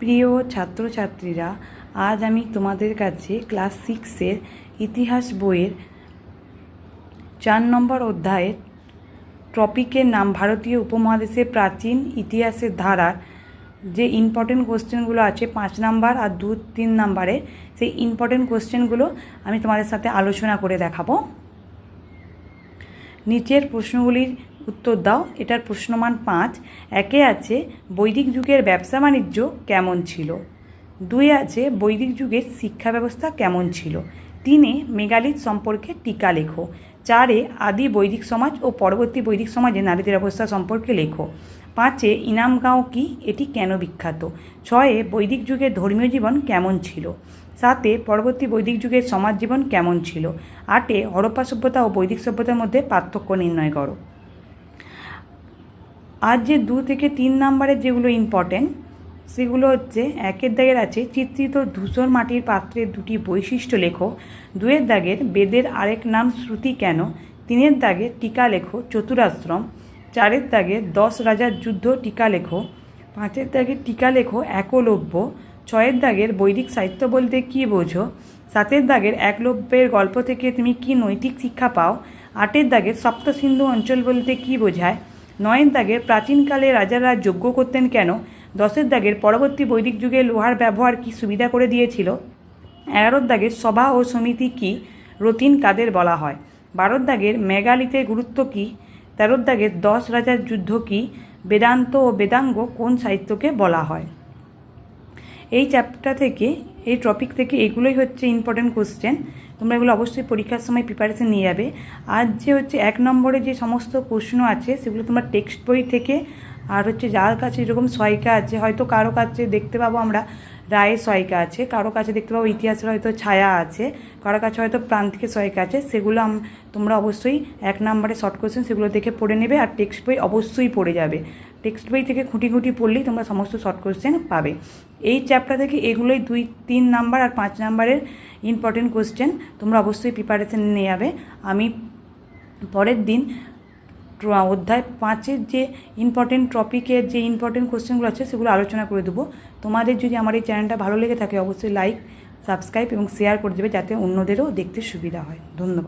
প্রিয় ছাত্রছাত্রীরা, আজ আমি তোমাদের কাছে ক্লাস সিক্সের ইতিহাস বইয়ের চার নম্বর অধ্যায়ের টপিকের নাম ভারতীয় উপমহাদেশের প্রাচীন ইতিহাসের ধারার যে ইম্পর্টেন্ট কোশ্চেনগুলো আছে পাঁচ নাম্বার আর দু, তিন নাম্বারে, সেই ইম্পর্টেন্ট কোশ্চেনগুলো আমি তোমাদের সাথে আলোচনা করে দেখাবো। নিচের প্রশ্নগুলির উত্তর দাও, এটার প্রশ্নমান পাঁচ। একে আছে, বৈদিক যুগের ব্যবসা বাণিজ্য কেমন ছিল? দুই আছে, বৈদিক যুগের শিক্ষা ব্যবস্থা কেমন ছিল? তিনে, মেগালিথ সম্পর্কে টিকা লেখো। চারে, আদি বৈদিক সমাজ ও পরবর্তী বৈদিক সমাজে নারীদের অবস্থা সম্পর্কে লেখো। পাঁচে, ইনামগাঁও কি? এটি কেন বিখ্যাত? ছয়ে, বৈদিক যুগের ধর্মীয় জীবন কেমন ছিল? সাতে, পরবর্তী বৈদিক যুগের সমাজ জীবন কেমন ছিল? আটে, হরপ্পা সভ্যতা ও বৈদিক সভ্যতার মধ্যে পার্থক্য নির্ণয় করো। আর যে দু থেকে তিন নাম্বারের যেগুলো ইম্পর্টেন্ট সেগুলো হচ্ছে, একের দাগের আছে, চিত্রিত ধূসর মাটির পাত্রের দুটি বৈশিষ্ট্য লেখো। দুয়ের দাগের, বেদের আরেক নাম শ্রুতি কেন? তিনের দাগে টিকা লেখো, চতুরাশ্রম। চারের দাগে দশ রাজার যুদ্ধ, টিকা লেখো। পাঁচের দাগে টিকা লেখো, একলব্য। ছয়ের দাগের, বৈদিক সাহিত্য বলতে কী বোঝো? সাতের দাগের, একলব্যের গল্প থেকে তুমি কি নৈতিক শিক্ষা পাও? আটের দাগের, সপ্তসিন্ধু অঞ্চল বলতে কী বোঝায়? নয়ের দাগের প্রাচীনকালে রাজারা যজ্ঞ করতেন কেন? দশের দাগের পরবর্তী বৈদিক যুগে লোহার ব্যবহার কি সুবিধা করে দিয়েছিল? এগারোর দাগের সভা ও সমিতি কি রতিন কাদের বলা হয়? বারোর দাগের মেগালিতের গুরুত্ব কি? তেরোর দাগের দশ রাজার যুদ্ধ কি? বেদান্ত ও বেদাঙ্গ কোন সাহিত্যকে বলা হয়? এই চ্যাপ্টার থেকে, এই টপিক থেকে এগুলোই হচ্ছে ইম্পর্টেন্ট কোশ্চেন তোমরা এগুলো অবশ্যই পরীক্ষার সময় প্রিপারেশন নিয়ে যাবে। আর যে হচ্ছে এক নম্বরে যে সমস্ত প্রশ্ন আছে, সেগুলো তোমার টেক্সট বই থেকে, আর হচ্ছে যার কাছে যেরকম সহায়িকা আছে, হয়তো কারও কাছে দেখতে পাবো আমরা রায়ের সহায়িকা আছে। কারও কাছে দেখতে পাবো ইতিহাসের হয়তো ছায়া আছে। কারও কাছে হয়তো প্রান্তিকের সহায়িকা আছে। সেগুলো তোমরা অবশ্যই এক নম্বরে শর্ট কোশ্চেন সেগুলো দেখে পড়ে নেবে, আর টেক্সট বই অবশ্যই পড়ে যাবে। টেক্সট বই থেকে খুঁটি খুঁটি পড়লেই তোমরা সমস্ত শর্ট কোশ্চেন পাবে। এই চ্যাপ্টার থেকে এগুলোই দুই, তিন নাম্বার আর পাঁচ নাম্বারের ইম্পর্টেন্ট কোশ্চেন তোমরা অবশ্যই প্রিপারেশন নিয়ে যাবে। আমি পরের দিন অধ্যায় পাঁচের যে ইম্পর্টেন্ট টপিকের যে ইম্পর্টেন্ট কোশ্চেনগুলো আছে সেগুলো আলোচনা করে দেবো। তোমাদের যদি আমার এই চ্যানেলটা ভালো লেগে থাকে অবশ্যই লাইক সাবস্ক্রাইব এবং শেয়ার করে দেবে যাতে অন্যদেরও দেখতে সুবিধা হয়। ধন্যবাদ।